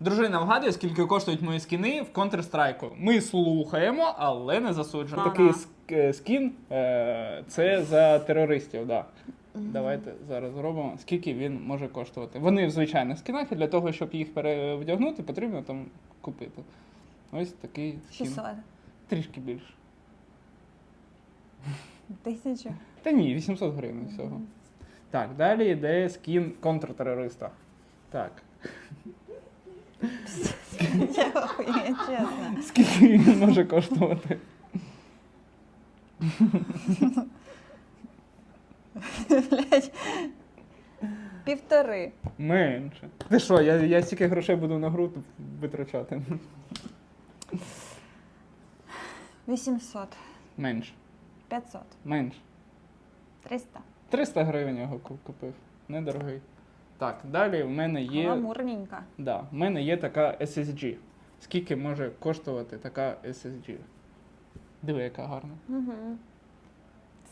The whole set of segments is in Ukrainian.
Дружина вгадує, скільки коштують мої скіни в Counter-Strike. Ми слухаємо, але не засуджуємо. Ага. Такий ск- е, скін е, це за терористів, да. Давайте зараз зробимо. Скільки він може коштувати. Вони в звичайних скінах, і для того, щоб їх перевдягнути, потрібно там купити. Ось такий скін. 600. Трішки більше. Тисячу. Та ні, 800 гривень всього. Так, далі йде скін контртерориста. Так. Я охуєю, чесно. Скільки він може коштувати? Півтори. Менше. Ти що, я, я стільки грошей буду на гру витрачати. 800. Менше. 500. Менше. 300. 300 гривень його ку- купив. Недорогий. Так, далі в мене є. Гламурненька. Да, в мене є така SSG. Скільки може коштувати така SSG? Диви, яка гарна. Угу.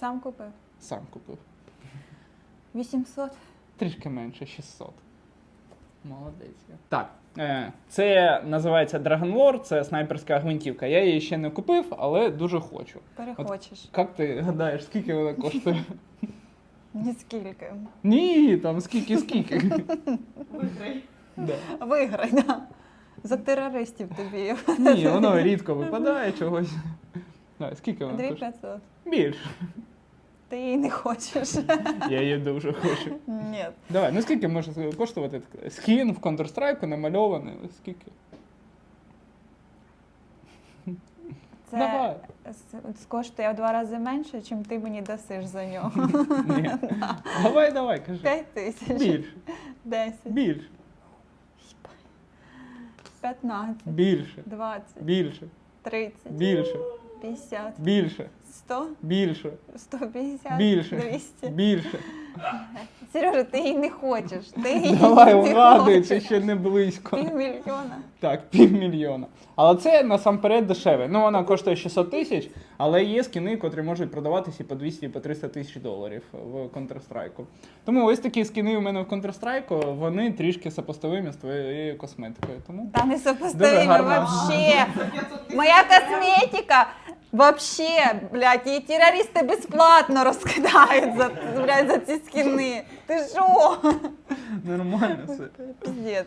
Сам купив. Сам купив. 800. Трішки менше, 600. Молодець. Так, е, це називається Dragon Lore, це снайперська гвинтівка. Я її ще не купив, але дуже хочу. Перехочеш. Як ти гадаєш, скільки вона коштує? Ніскільки. Ні, там скільки, скільки. Да. Виграй, да. За терористів тобі. Ні, воно рідко випадає чогось. Да, скільки вона коштує? 2500. Більше. Ти її не хочеш. Я її дуже хочу. Ні. Давай, ну скільки може коштувати скін в Counter-Strike намальований? Скільки? Це Давай. с- коштує в два рази менше, чим ти мені дасиш за нього. Ні. Давай, давай, кажи. 5 тисяч. Більше. 10. Більше. 15. Більше. 20. Більше. 30. Більше. 50. Більше. 100. Більше. 150. Більше. 200. Більше. Сережа, ти її не хочеш. Ти її Давай, не вгадуй, це ще не близько. Півмільйона. Так, півмільйона. Але це насамперед дешеве. Ну, вона коштує 600 тисяч, але є скіни, котрі можуть продаватися і по 200, і по 300 тисяч доларів в Counter-Strike. Тому ось такі скіни у мене в Counter-Strike, вони трішки сопоставимі з твоєю косметикою. Тому Та не сопоставимо гарна. вообще. Моя косметика вообще, блядь, її терористи безплатно розкидають за, блядь, за ці скины. Ти що? нормально все. Піздець.